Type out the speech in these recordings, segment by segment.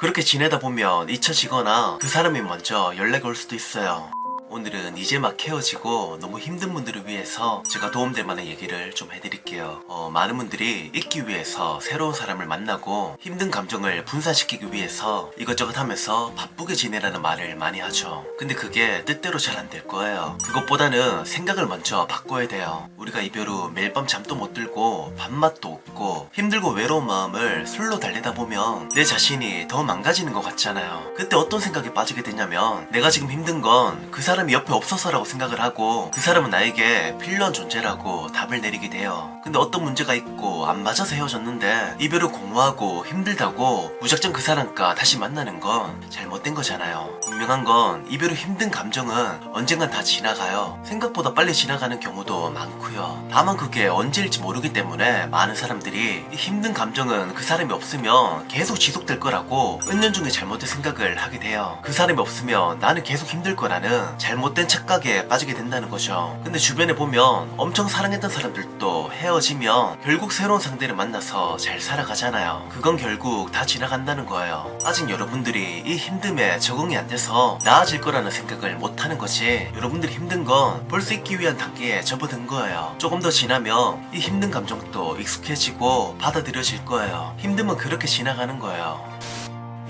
그렇게 지내다 보면 잊혀지거나 그 사람이 먼저 연락이 올 수도 있어요. 오늘은 이제 막 헤어지고 너무 힘든 분들을 위해서 제가 도움될 만한 얘기를 좀 해드릴게요. 어, 많은 분들이 잊기 위해서 새로운 사람을 만나고 힘든 감정을 분산시키기 위해서 이것저것 하면서 바쁘게 지내라는 말을 많이 하죠. 근데 그게 뜻대로 잘 안 될 거예요. 그것보다는 생각을 먼저 바꿔야 돼요. 우리가 이별 후 매일 밤 잠도 못 들고 밥맛도 없고 힘들고 외로운 마음을 술로 달래다 보면 내 자신이 더 망가지는 것 같잖아요. 그때 어떤 생각에 빠지게 되냐면 내가 지금 힘든 건 그 사람 이 옆에 없어서라고 생각을 하고 그 사람은 나에게 필요한 존재라고 답을 내리게 돼요. 근데 어떤 문제가 있고 안 맞아서 헤어졌는데 이별을 공모하고 힘들다고 무작정 그 사람과 다시 만나는 건 잘못된 거잖아요. 분명한 건 이별 후 힘든 감정은 언젠간 다 지나가요. 생각보다 빨리 지나가는 경우도 많고요. 다만 그게 언제일지 모르기 때문에 많은 사람들이 이 힘든 감정은 그 사람이 없으면 계속 지속될 거라고 은연중에 잘못된 생각을 하게 돼요. 그 사람이 없으면 나는 계속 힘들 거라는 잘못된 착각에 빠지게 된다는 거죠. 근데 주변에 보면 엄청 사랑했던 사람들도 헤어지면 결국 새로운 상대를 만나서 잘 살아가잖아요. 그건 결국 다 지나간다는 거예요. 아직 여러분들이 이 힘듦에 적응이 안 돼서 나아질 거라는 생각을 못 하는 거지. 여러분들이 힘든 건 볼 수 있기 위한 단계에 접어든 거예요. 조금 더 지나면 이 힘든 감정도 익숙해지고 받아들여질 거예요. 힘듦은 그렇게 지나가는 거예요.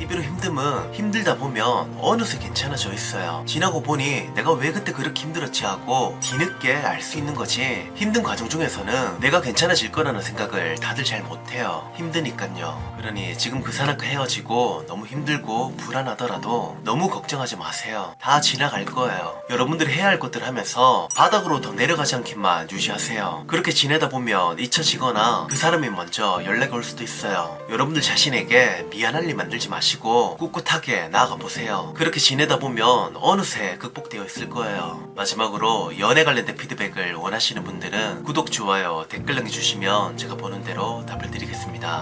이별의 힘듦은 힘들다 보면 어느새 괜찮아져 있어요. 지나고 보니 내가 왜 그때 그렇게 힘들었지 하고 뒤늦게 알 수 있는 거지. 힘든 과정 중에서는 내가 괜찮아질 거라는 생각을 다들 잘 못해요. 힘드니까요. 그러니 지금 그 사람과 헤어지고 너무 힘들고 불안하더라도 너무 걱정하지 마세요. 다 지나갈 거예요. 여러분들이 해야 할 것들 하면서 바닥으로 더 내려가지 않기만 유지하세요. 그렇게 지내다 보면 잊혀지거나 그 사람이 먼저 연락이 올 수도 있어요. 여러분들 자신에게 미안할 일 만들지 마 시고 꿋꿋하게 나아가 보세요. 그렇게 지내다 보면 어느새 극복되어 있을 거예요. 마지막으로 연애 관련된 피드백을 원하시는 분들은 구독, 좋아요, 댓글 남겨주시면 제가 보는 대로 답을 드리겠습니다.